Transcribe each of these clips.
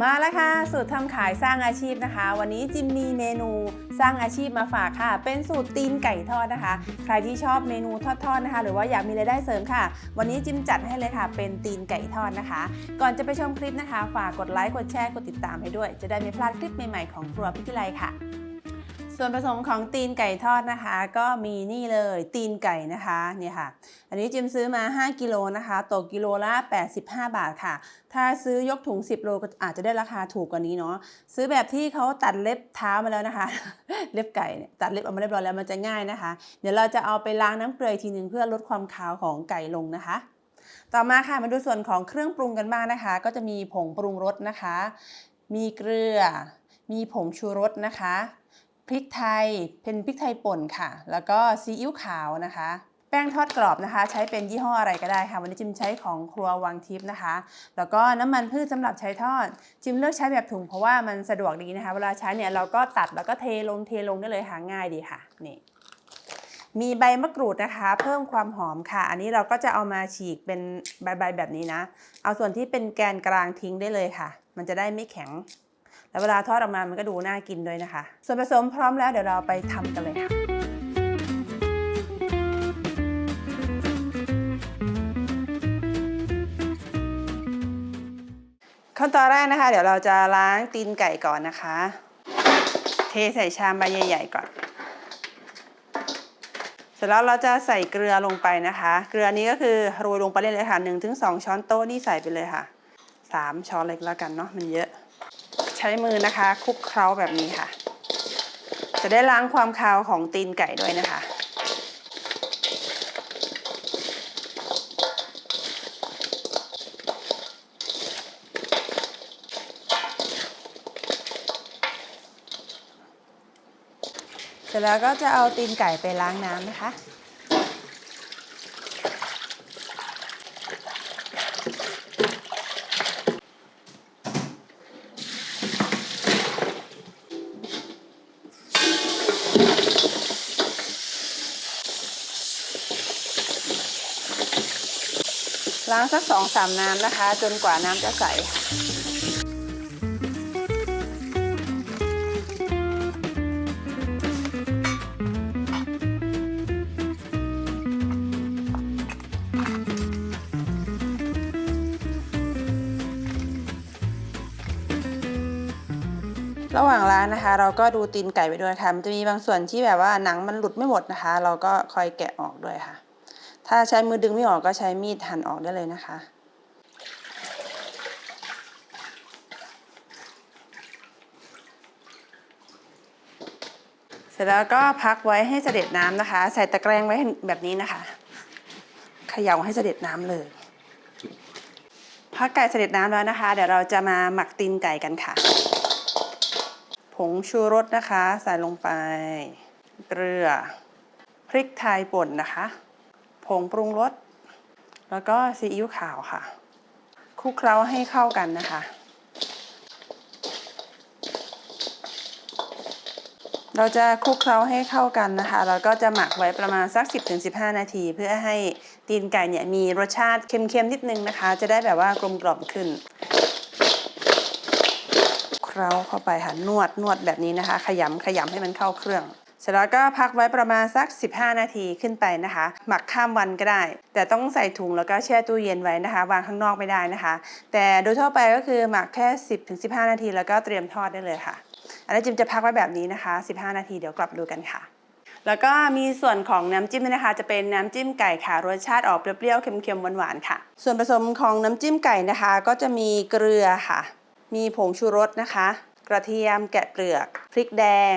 มาแล้วค่ะ สูตรทำขายสร้างอาชีพนะคะ วันนี้จิมมีเมนูสร้างอาชีพมาฝากค่ะ เป็นสูตรตีนไก่ทอดนะคะ ใครที่ชอบเมนูทอดๆนะคะ หรือว่าอยากมีรายได้เสริมค่ะ วันนี้จิมจัดให้เลยค่ะ เป็นตีนไก่ทอดนะคะ ก่อนจะไปชมคลิปนะคะ ฝากกดไลค์กดแชร์กดติดตามให้ด้วย จะได้ไม่พลาดคลิปใหม่ๆของครัวพิพิไลค่ะ ส่วนผสมของตีนไก่ทอดนะคะ ก็มีนี่เลยตีนไก่นะคะเนี่ยค่ะ อันนี้จิมซื้อมา 5 กิโลนะคะตกกิโลละ 85 บาทค่ะ ถ้าซื้อยกถุง 10 โลก็อาจจะได้ราคาถูกกว่านี้เนาะซื้อแบบที่เขาตัดเล็บเท้ามาแล้วนะคะ เล็บไก่เนี่ยตัดเล็บออกมาเรียบร้อยแล้วมันจะง่ายนะคะ เดี๋ยวเราจะเอาไปล้างน้ำเกลือทีหนึ่งเพื่อลดความคาวของไก่ลงนะคะต่อมาค่ะมาดูส่วนของเครื่องปรุงกันบ้างนะคะ ก็จะมีผงปรุงรสนะคะ มีเกลือ มีผงชูรสนะคะ พริกไทยเป็นพริกไทยป่นค่ะ แล้วก็ซีอิ๊วขาวนะคะ แป้งทอดกรอบนะคะ ใช้เป็นยี่ห้ออะไรก็ได้ค่ะ วันนี้จิมใช้ของครัววังทิพย์นะคะ แล้วก็น้ำมันพืชสำหรับใช้ทอด จิมเลือกใช้แบบถุงเพราะว่ามันสะดวกดีนะคะ เวลาใช้เนี่ยเราก็ตัดแล้วก็เทลงเทลงได้เลยหาง่ายดีค่ะนี่มีใบมะกรูดนะคะ เพิ่มความหอมค่ะ อันนี้เราก็จะเอามาฉีกเป็นใบๆแบบนี้นะ เอาส่วนที่เป็นแกนกลางทิ้งได้เลยค่ะ มันจะได้ไม่แข็ง แล้วเวลาทอดออกมามันก็ดูน่ากินด้วยนะคะ ส่วนผสมพร้อมแล้วเดี๋ยวเราไปทำกันเลยค่ะขั้นตอนแรกนะคะ เดี๋ยวเราจะล้างตีนไก่ก่อนนะคะ เทใส่ชามใบใหญ่ๆก่อน เสร็จแล้วเราจะใส่เกลือลงไปนะคะ เกลือนี้ก็คือโรยลงไปเลยค่ะ1-2ถึงสองช้อนโต๊ะนี่ใส่ไปเลยค่ะ3ช้อนเล็กแล้วกันเนาะมันเยอะ ใช้มือนะคะคลุกเคล้าแบบนี้ค่ะ จะได้ล้างความคาวของตีนไก่ด้วยนะคะเสร็จแล้วก็จะเอาตีนไก่ไปล้างน้ำนะคะ ล้างสักสองสามน้ำนะคะ จนกว่าน้ำจะใสระหว่างร้านนะคะ เราก็ดูตีนไก่ไปด้วยค่ะ มันจะมีบางส่วนที่แบบว่าหนังมันหลุดไม่หมดนะคะ เราก็คอยแกะออกด้วยค่ะ ถ้าใช้มือดึงไม่ออกก็ใช้มีดหั่นออกได้เลยนะคะ เสร็จแล้วก็พักไว้ให้เสด็จน้ำนะคะ ใส่ตะแกรงไว้แบบนี้นะคะเขย่าให้เสด็จน้ำเลยพักไก่เสด็จน้ำแล้วนะคะ เดี๋ยวเราจะมาหมักตีนไก่กันค่ะ ผงชูรสนะคะ ใส่ลงไป เกลือ พริกไทยป่นนะคะ งปรุงรสแล้วก็ซีอิ๊วขาวค่ะคลุกเคล้าให้เข้ากันนะคะ เราจะคลุกเคล้าให้เข้ากันนะคะ แล้วก็จะหมักไว้ประมาณสัก 10-15 นาที เพื่อให้ตีนไก่เนี่ยมีรสชาติเค็มๆนิดนึงนะคะ จะได้แบบว่ากลมกล่อมขึ้นเคล้าเข้าไปค่ะนวดนวดแบบนี้นะคะ ขยำขยำให้มันเข้าเครื่อง เสร็จแล้วก็พักไว้ประมาณสัก 15 นาทีขึ้นไปนะคะ หมักข้ามวันก็ได้ แต่ต้องใส่ถุงแล้วก็แช่ตู้เย็นไว้นะคะ วางข้างนอกไม่ได้นะคะ แต่โดยทั่วไปก็คือหมักแค่ 10-15 นาที แล้วก็เตรียมทอดได้เลยค่ะ อันนี้จิมจะพักไว้แบบนี้นะคะ 15 นาทีเดี๋ยวกลับดูกันค่ะแล้วก็มีส่วนของน้ำจิ้มด้วยนะคะ จะเป็นน้ำจิ้มไก่ค่ะ รสชาติออกเปรี้ยวๆ เค็มๆ หวานๆ ค่ะ ส่วนผสมของน้ำจิ้มไก่นะคะ ก็จะมีเกลือค่ะ มีผงชูรสนะคะ กระเทียมแกะเปลือก พริกแดง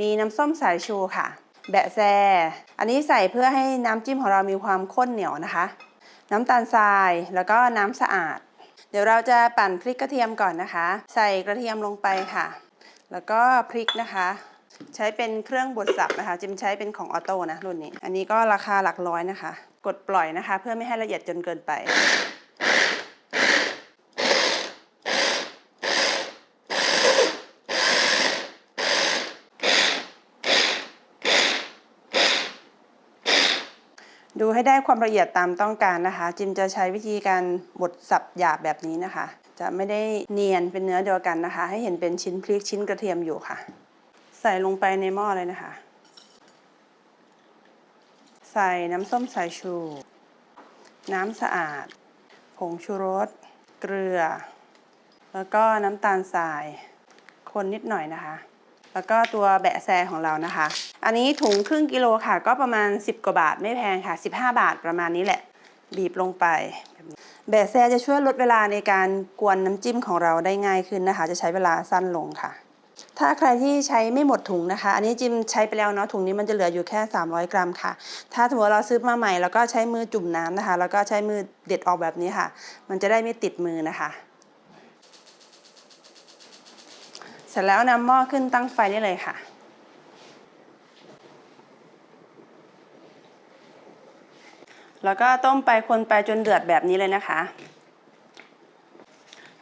มีน้ำส้มสายชูค่ะ แบะแซ อันนี้ใส่เพื่อให้น้ำจิ้มของเรามีความข้นเหนียวนะคะ น้ำตาลทรายแล้วก็น้ำสะอาด เดี๋ยวเราจะปั่นพริกกระเทียมก่อนนะคะ ใส่กระเทียมลงไปค่ะ แล้วก็พริกนะคะ ใช้เป็นเครื่องบดสับนะคะ จิมใช้เป็นของออโต้นะรุ่นนี้ อันนี้ก็ราคาหลักร้อยนะคะ กดปล่อยนะคะ เพื่อไม่ให้ละเอียดจนเกินไป ดูให้ได้ความละเอียดตามต้องการนะคะ จิมจะใช้วิธีการบดสับหยาบแบบนี้นะคะ จะไม่ได้เนียนเป็นเนื้อเดียวกันนะคะ ให้เห็นเป็นชิ้นพริกชิ้นกระเทียมอยู่ค่ะ ใส่ลงไปในหม้อเลยนะคะ ใส่น้ำส้มสายชู น้ำสะอาด ผงชูรส เกลือ แล้วก็น้ำตาลทราย คนนิดหน่อยนะคะ แล้วก็ตัวแบะแซของเรานะคะ อันนี้ถุงครึ่งกิโลค่ะ ก็ประมาณ 10 กว่าบาทไม่แพงค่ะ 15 บาทประมาณนี้แหละ บีบลงไปแบบแบะแซจะช่วยลดเวลาในการกวนน้ำจิ้มของเราได้ง่ายขึ้นนะคะ จะใช้เวลาสั้นลงค่ะ ถ้าใครที่ใช้ไม่หมดถุงนะคะ อันนี้จิมใช้ไปแล้วเนาะถุงนี้มันจะเหลืออยู่แค่ 300 กรัมค่ะ ถ้าสมมติว่าเราซื้อมาใหม่แล้วก็ใช้มือจุ่มน้ำนะคะ แล้วก็ใช้มือเด็ดออกแบบนี้ค่ะ มันจะได้ไม่ติดมือนะคะเสร็จแล้วนำหม้อขึ้นตั้งไฟได้เลยค่ะ แล้วก็ต้มไปคนไปจนเดือดแบบนี้เลยนะคะ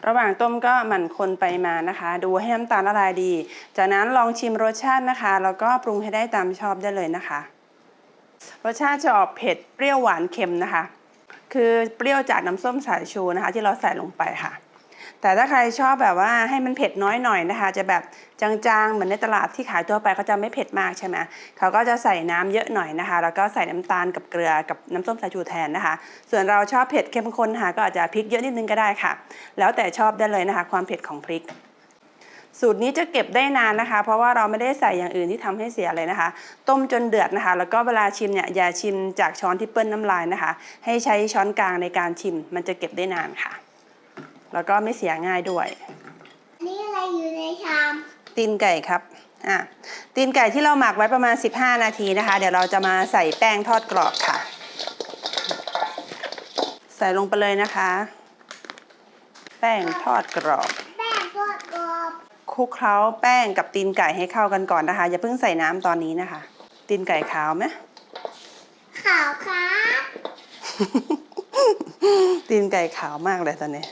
ระหว่างต้มก็หมั่นคนไปมานะคะ ดูให้น้ำตาลละลายดี จากนั้นลองชิมรสชาตินะคะ แล้วก็ปรุงให้ได้ตามชอบได้เลยนะคะ รสชาติจะออกเผ็ดเปรี้ยวหวานเค็มนะคะ คือเปรี้ยวจากน้ำส้มสายชูนะคะ ที่เราใส่ลงไปค่ะ แต่ถ้าใครชอบแบบว่าให้มันเผ็ดน้อยหน่อยนะคะ จะแบบจางๆ เหมือนในตลาดที่ขายทั่วไปเขาจะไม่เผ็ดมากใช่ไหมเขาก็จะใส่น้ำเยอะหน่อยนะคะ แล้วก็ใส่น้ำตาลกับเกลือกับน้ำส้มสายชูแทนนะคะ ส่วนเราชอบเผ็ดเข้มข้นค่ะก็อาจจะพริกเยอะนิดนึงก็ได้ค่ะ แล้วแต่ชอบได้เลยนะคะ ความเผ็ดของพริกสูตรนี้จะเก็บได้นานนะคะ เพราะว่าเราไม่ได้ใส่อย่างอื่นที่ทำให้เสียเลยนะคะ ต้มจนเดือดนะคะ แล้วก็เวลาชิมเนี่ยอย่าชิมจากช้อนที่เปิ้ลน้ำลายนะคะ ให้ใช้ช้อนกลางในการชิม มันจะเก็บได้นานค่ะ แล้วก็ไม่เสียง่ายด้วยนี่อะไรอยู่ในชาม ตีนไก่ครับ อะ ตีนไก่ที่เราหมักไว้ประมาณ 15 นาทีนะคะ เดี๋ยวเราจะมาใส่แป้งทอดกรอบค่ะ ใส่ลงไปเลยนะคะ แป้งทอดกรอบ แป้งทอดกรอบคลุกเคล้าแป้งกับตีนไก่ให้เข้ากันก่อนนะคะ อย่าเพิ่งใส่น้ำตอนนี้นะคะ ตีนไก่ขาวไหมขาวครับ ตีนไก่ขาวมากเลยตอนนี้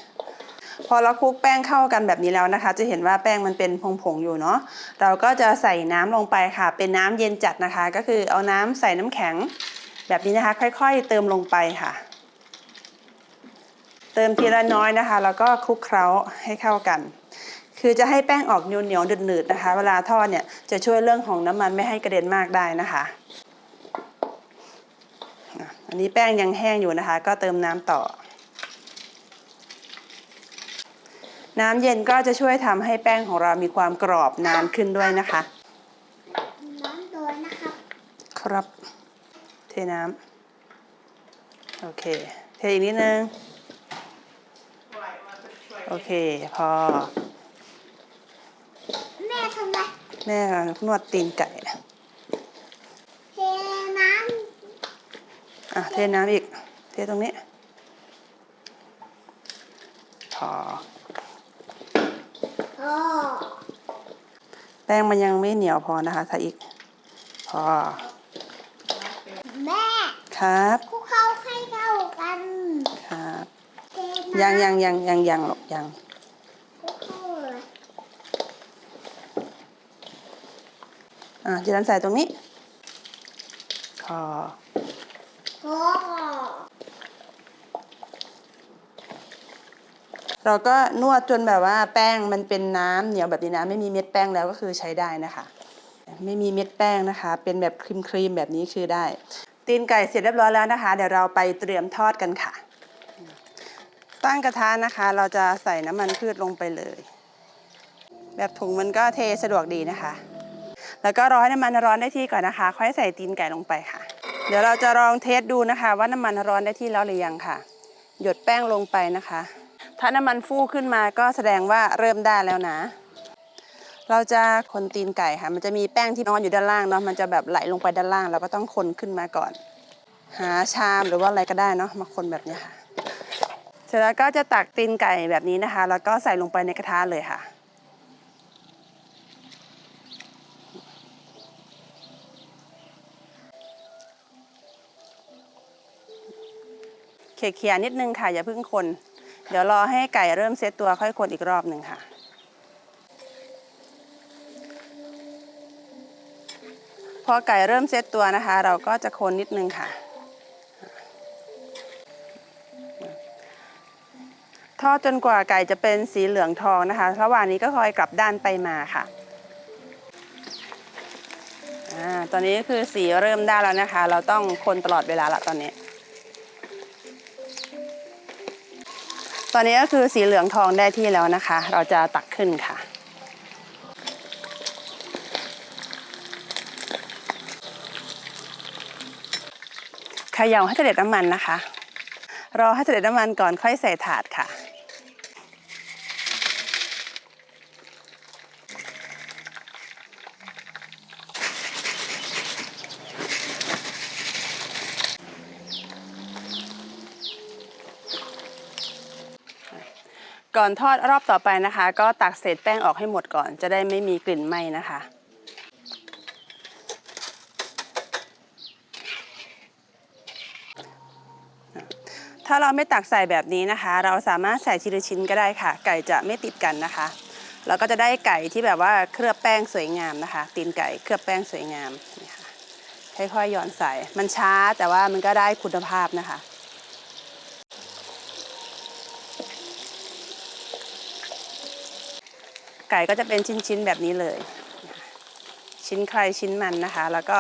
พอเราคลุกแป้งเข้ากันแบบนี้แล้วนะคะ จะเห็นว่าแป้งมันเป็นผงๆอยู่เนาะเราก็จะใส่น้ำลงไปค่ะ เป็นน้ำเย็นจัดนะคะ ก็คือเอาน้ำใส่น้ำแข็ง แบบนี้นะคะ ค่อยๆ เติมลงไปค่ะ เติมทีละน้อยนะคะ แล้วก็คลุกเคล้าให้เข้ากันคือจะให้แป้งออกเหนียวๆหนืดๆนะคะ เวลาทอดเนี่ยจะช่วยเรื่องของน้ำมันไม่ให้กระเด็นมากได้นะคะอะอันนี้แป้งยังแห้งอยู่นะคะ ก็เติมน้ำต่อ น้ำเย็นก็จะช่วยทำให้แป้งของเรามีความกรอบนานขึ้นด้วยนะคะ น้ำโดยนะครับ ครับ เทน้ำโอเค เทอีกนิดนึง โอเค พอ แม่ทำไรแม่นวดตีนไก่เทน้อะเทน้ำอีก เทตรงนี้ พอำโอ้ แป้งมันยังไม่เหนียวพอนะคะถ้าอีก พอ แม่ ครับคลุกเข้าให้เข้ากันครับเทน้ำยังยังยังยังยังหรอกยังคลุกเข้าเลยอะจีรันใส่ตรงนี้พอ โอ้ เราก็นวดจนแบบว่าแป้งมันเป็นน้ำเหนียวแบบนี้นะไม่มีเม็ดแป้งแล้วก็คือใช้ได้นะคะ ไม่มีเม็ดแป้งนะคะ เป็นแบบครีมครีมๆแบบนี้คือได้ ตีนไก่เสร็จเรียบร้อยแล้วนะคะ เดี๋ยวเราไปเตรียมทอดกันค่ะ ตั้งกระทะนะคะ เราจะใส่น้ำมันพืชลงไปเลย แบบถุงมันก็เทสะดวกดีนะคะ แล้วก็รอให้น้ำมันร้อนได้ที่ก่อนนะคะ ค่อยใส่ตีนไก่ลงไปค่ะ เดี๋ยวเราจะลองเทสดูนะคะ ว่าน้ำมันร้อนได้ที่แล้วหรือยังค่ะ หยดแป้งลงไปนะคะ ถ้าน้ำมันฟูขึ้นมาก็แสดงว่าเริ่มได้แล้วนะ เราจะคนตีนไก่ค่ะ มันจะมีแป้งที่นอนอยู่ด้านล่างเนาะ มันจะแบบไหลลงไปด้านล่าง เราก็ต้องคนขึ้นมาก่อน หาชามหรือว่าอะไรก็ได้เนาะ มาคนแบบนี้ค่ะ เสร็จแล้วก็จะตักตีนไก่แบบนี้นะคะ แล้วก็ใส่ลงไปในกระทะเลยค่ะเขี่ยๆนิดนึงค่ะอย่าเพิ่งคน เดี๋ยวรอให้ไก่เริ่มเซตตัวค่อยคนอีกรอบหนึ่งค่ะพอไก่เริ่มเซตตัวนะคะ เราก็จะคนนิดนึงค่ะ ทอดจนกว่าไก่จะเป็นสีเหลืองทองนะคะ ระหว่างนี้ก็คอยกลับด้านไปมาค่ะอตอนนี้คือสีเริ่มได้แล้วนะคะ เราต้องคนตลอดเวลาละตอนนี้ อนนี้ก็คือสีเหลืองทองได้ที่แล้วนะคะ เราจะตักขึ้นค่ะเขย่าให้เสด็จน้ำมันนะคะ รอให้เสด็จน้ำมันก่อนค่อยใส่ถาดค่ะ ก่อนทอดรอบต่อไปนะคะ ก็ตักเศษแป้งออกให้หมดก่อน จะได้ไม่มีกลิ่นไหม้นะคะ ถ้าเราไม่ตักใส่แบบนี้นะคะ เราสามารถใส่ทีละชิ้นก็ได้ค่ะ ไก่จะไม่ติดกันนะคะแล้วก็จะได้ไก่ที่แบบว่าเคลือบแป้งสวยงามนะคะ ตีนไก่เคลือบแป้งสวยงามนี่ค่ะค่อยๆหย่อนใส่ มันช้าแต่ว่ามันก็ได้คุณภาพนะคะ ไก่ก็จะเป็นชิ้นๆแบบนี้เลย ชิ้นใครชิ้นมันนะคะ แล้วก็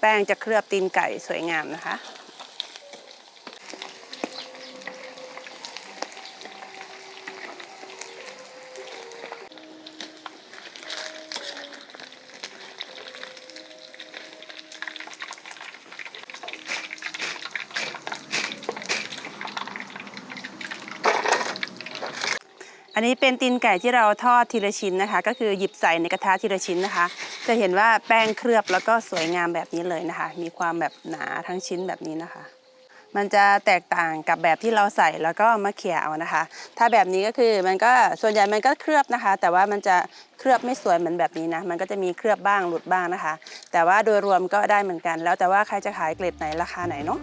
แป้งจะเคลือบตีนไก่สวยงามนะคะ อันนี้เป็นตีนไก่ที่เราทอดทีละชิ้นนะคะ ก็คือหยิบใส่ในกระทะทีละชิ้นนะคะ จะเห็นว่าแป้งเคลือบแล้วก็สวยงามแบบนี้เลยนะคะ มีความแบบหนาทั้งชิ้นแบบนี้นะคะ มันจะแตกต่างกับแบบที่เราใส่แล้วก็มาเขี่ยเอานะคะ ถ้าแบบนี้ก็คือมันก็ส่วนใหญ่มันก็เคลือบนะคะ แต่ว่ามันจะเคลือบไม่สวยเหมือนแบบนี้นะ มันก็จะมีเคลือบบ้างหลุดบ้างนะคะ แต่ว่าโดยรวมก็ได้เหมือนกัน แล้วแต่ว่าใครจะขายเกรดไหนราคาไหนเนาะ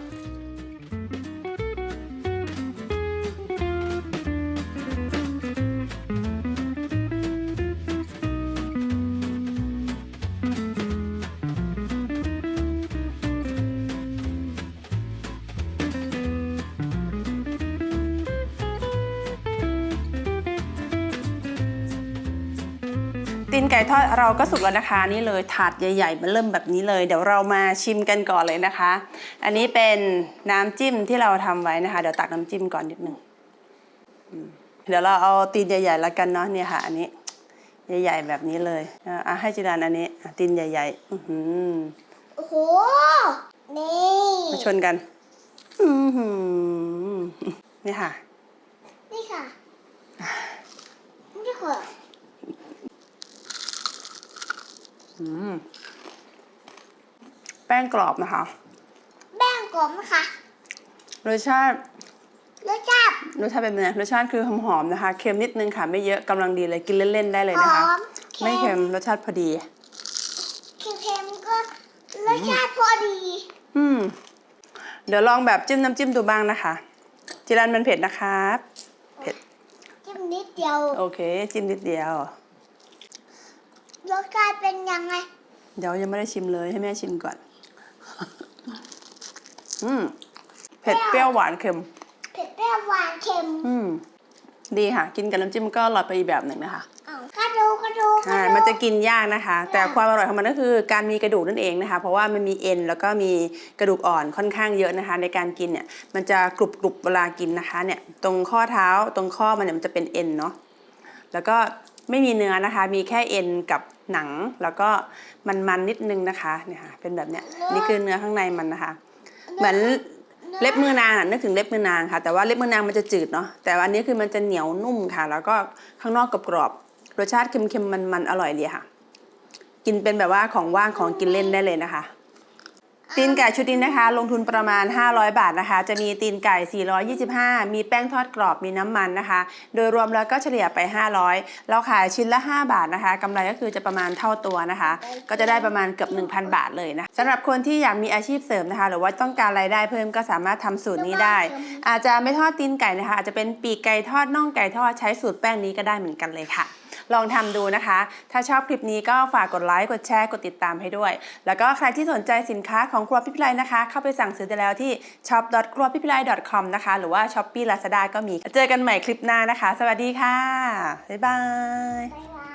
ทอดเราก็สุกแล้วนะคะนี่เลยถาดใหญ่ๆมันเริ่มแบบนี้เลย เดี๋ยวเรามาชิมกันก่อนเลยนะคะ อันนี้เป็นน้ำจิ้มที่เราทำไว้นะคะ เดี๋ยวตักน้ำจิ้มก่อนนิดนึงอืมเดี๋ยวเราเอาตีนใหญ่ๆแล้วกันเนาะเนี่ยค่ะ อันนี้ ใหญ่ๆแบบนี้เลยอะอะให้จิรานอันนี้อะตีนใหญ่ๆอื้อหือโอ้โหนี่มาชนกัน อื้อหือนี่ค่ะ นี่ค่ะนี่ค่ะ อืม แป้งกรอบนะคะ แป้งกลมนะคะ รสชาติ รสชาติ รสชาติเป็นไงรสชาติคือหอมๆนะคะ เค็มนิดนึงค่ะ ไม่เยอะกำลังดีเลย กินเล่นๆได้เลยหนะคะอมไม่เค็ม รสชาติพอดี เค็มๆก็รสชาติพอดี อืม เดี๋ยวลองแบบจิ้มน้ำจิ้มดูบ้างนะคะ จิรันมันเผ็ดนะครับ เผ็ด จิ้มนิดเดียว โอเค จิ้มนิดเดียว รสชาติเป็นยังไง เดี๋ยวยังไม่ได้ชิมเลยให้แม่ชิมก่อน อืม เผ็ดเปรี้ยวหวานเค็ม เผ็ดเปรี้ยวหวานเค็ม อืม ดีค่ะ กินกับน้ำจิ้มก็อร่อยไปอีกแบบหนึ่งนะคะอ้าวกระดูกกระดูกกใช่ระดูกมันจะกินยากนะคะ แต่ความอร่อยของมันก็คือการมีกระดูกนั่นเองนะคะ เพราะว่ามันมีเอ็นแล้วก็มีกระดูกอ่อนค่อนข้างเยอะนะคะ ในการกินเนี่ย มันจะกรุบกรุบๆเวลากินนะคะ เนี่ย ตรงข้อเท้าตรงข้อมันเนี่ยมันจะเป็นเอ็นเนาะ แล้วก็ ไม่มีเนื้อนะคะ มีแค่เอ็นกับหนัง แล้วก็มันๆนนิดนึงนะคะเนี่ยค่ะเป็นแบบเนี้ยนี่คือเนื้อข้างในมันนะคะ เหมือนเล็บมือนางนึกถึงเล็บมือนางค่ะ แต่ว่าเล็บมือนางมันจะจืดเนาะแต่อันนี้คือมันจะเหนียวนุ่มค่ะ แล้วก็ข้างนอกกรอบรสชาติเค็มๆมันๆอร่อยดีค่ะ กินเป็นแบบว่าของว่างของกินเล่นได้เลยนะคะ ตีนไก่ชุดนี้นะคะ ลงทุนประมาณ 500 บาทนะคะ จะมีตีนไก่ 425 มีแป้งทอดกรอบมีน้ำมันนะคะ โดยรวมแล้วก็เฉลี่ยไป 500 เราขายชิ้นละ 5 บาทนะคะกำไรก็คือจะประมาณเท่าตัวนะคะ ก็จะได้ประมาณเกือบ 1,000 บาทเลยนะสำหรับคนที่อยากมีอาชีพเสริมนะคะ หรือว่าต้องการรายได้เพิ่มก็สามารถทำสูตรนี้ได้ อาจจะไม่ทอดตีนไก่นะคะ อาจจะเป็นปีกไก่ทอดน่องไก่ทอดใช้สูตรแป้งนี้ก็ได้เหมือนกันเลยค่ะ ลองทำดูนะคะ ถ้าชอบคลิปนี้ก็ฝากกดไลค์ กดแชร์ กดติดตามให้ด้วย แล้วก็ใครที่สนใจสินค้าของครัวพิพิไลนะคะ เข้าไปสั่งซื้อได้แล้วที่ shop ครัวพิพิไล .com นะคะ หรือว่า Shopee Lazada ก็มี เจอกันใหม่คลิปหน้านะคะ สวัสดีค่ะ บ๊ายบาย